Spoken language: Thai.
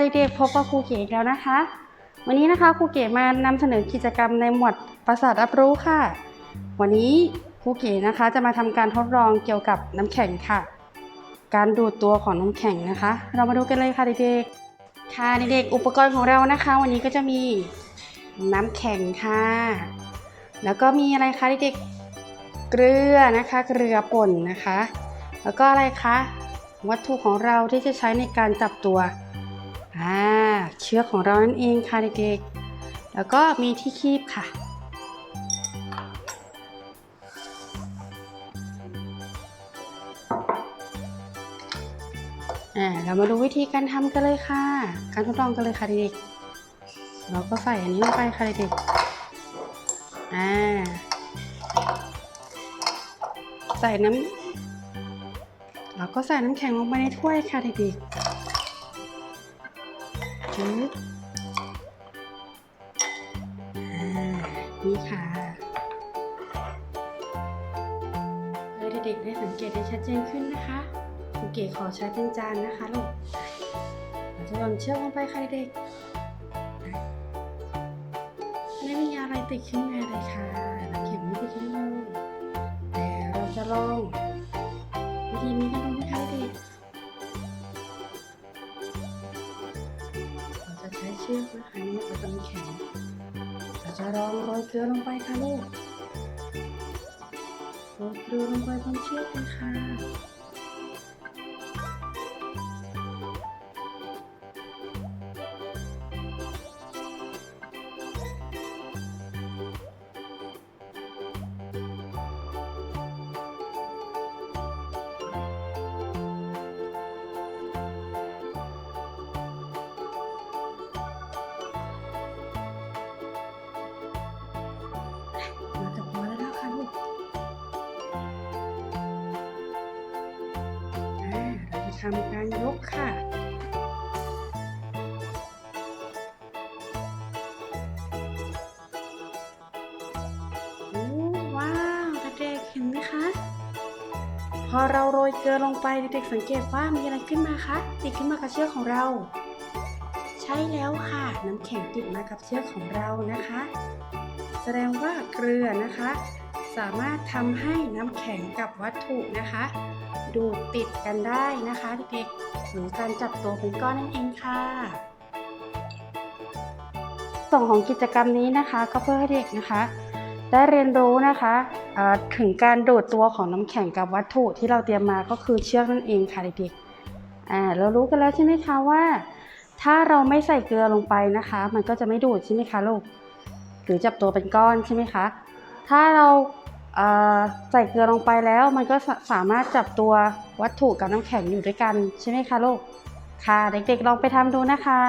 เด็กๆพบกับครูเก๋อีกแล้วนะคะ วันนี้นะคะครูเก๋มานำเสนอกิจกรรมในหมวดประสาทรับรู้ค่ะ วันนี้ครูเก๋นะคะจะมาทำการทดลองเกี่ยวกับน้ำแข็งค่ะ การดูดตัวของน้ำแข็งนะคะ เรามาดูกันเลยค่ะเด็กๆค่ะเด็กๆอุปกรณ์ของเรานะคะ วันนี้ก็จะมีน้ำแข็งค่ะ แล้วก็มีอะไรคะเด็กๆเกลือนะคะเกลือป่นนะคะ แล้วก็อะไรคะวัตถุของเราที่จะใช้ในการจับตัว อ่าเชือกของเรานั่นเองค่ะเด็กๆ แล้วก็มีที่คีบค่ะ อ่าเรามาดูวิธีการทำกันเลยค่ะ การทดลองกันเลยค่ะเด็กๆ เราก็ใส่อันนี้ลงไปค่ะเด็กๆ อ่า ใส่น้ำเราก็ใส่น้ำแข็งลงไปในถ้วยค่ะเด็กๆ จึ๊บอ่านี่ค่ะให้เด็กๆได้สังเกตได้ชัดเจนขึ้นนะคะครูเก๋ขอใช้เป็นจานนะคะลูกเราจะหย่อนเชือกลงไปค่ะเด็กไม่มีอะไรติดขึ้นมาเลยค่ะน้ำแข็งไม่ติดขึ้นเลยแต่เราจะลองวิธีนี้กัน เชือกนะคะนี่จะเป็นแข็งเราจะลองโรยเกลือลงไปค่ะลูกโรยเกลือลงไปบนเชือกเลยค่ะ ทำการยกค่ะโอ้ว้าวเด็กๆเห็นไหมคะ พอเราโรยเกลือลงไปเด็กๆสังเกตว่ามีอะไรขึ้นมาคะติดขึ้นมากับเชือกของเรา ใช่แล้วค่ะ น้ำแข็งติดมากับเชือกของเรานะคะ แสดงว่าเกลือนะคะ สามารถทำให้น้ำแข็งกับวัตถุนะคะ ดูดติดกันได้นะคะเด็กๆหรือการจับตัวเป็นก้อนนั่นเองค่ะส่วนของกิจกรรมนี้นะคะ ก็เพื่อให้เด็กนะคะ ได้เรียนรู้นะคะถึงการดูดตัวของน้ำแข็งกับวัตถุที่เราเตรียมมาก็คือเชือกนั่นเองค่ะเด็กๆเรารู้กันแล้วใช่ไหมคะว่า ถ้าเราไม่ใส่เกลือลงไปนะคะ มันก็จะไม่ดูดใช่ไหมคะลูกหรือจับตัวเป็นก้อนใช่ไหมคะถ้าเรา ใส่เกลือลงไปแล้วมันก็สามารถจับตัววัตถุกับน้ำแข็งอยู่ด้วยกันใช่ไหมคะลูกค่ะเด็กๆลองไปทำดูนะคะ